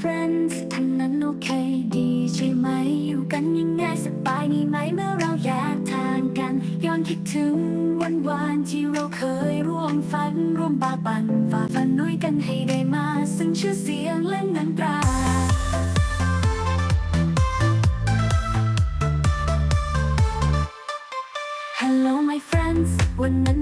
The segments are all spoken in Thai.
friends ทั้งนั้นโอเคดีใช่ไหม อยู่กันยังไงสบายดีไหมเมื่อเราแยกทางกัน ย้อนคิดถึงวันวานที่เราเคยร่วมฝันร่วมบาปันฝ่าฟันด้วยกันให้ได้มา ซึ่งชื่อเสียงและเงินตราฮัลโหล my friends วันนั้น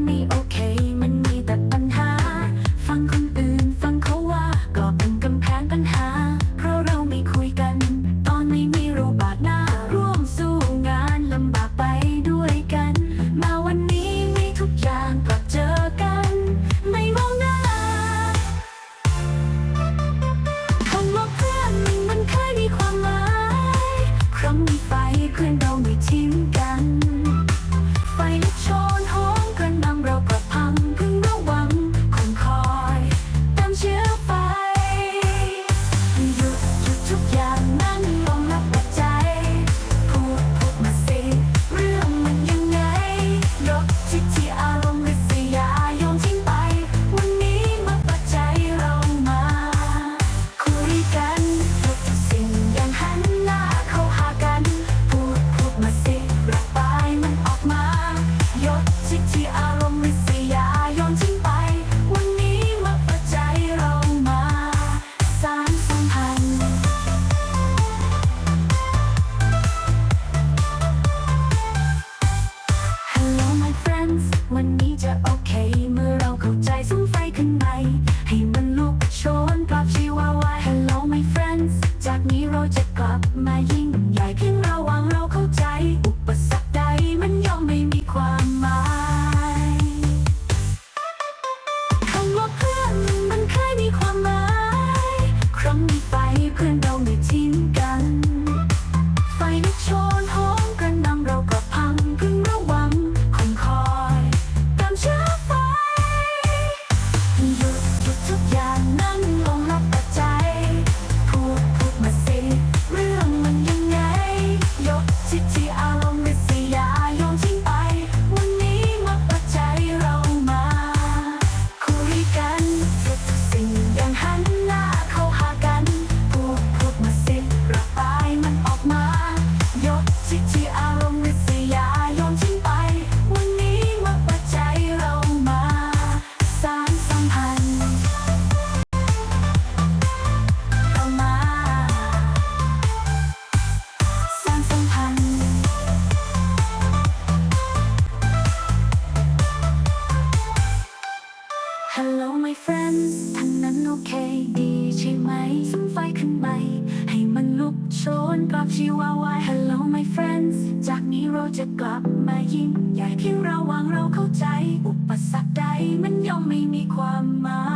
when needs are okay. นนั้นโอเคดีใช่ไหมสังไฟขึ้นไปให้มันลุกโชนกลับชีวาวาย Hello my friends จากนี้เราจะกลับมายิ่งใหญ่เพียงเราวังเราเข้าใจ อุปสรรคใดมันย่อมไม่มีความหมาย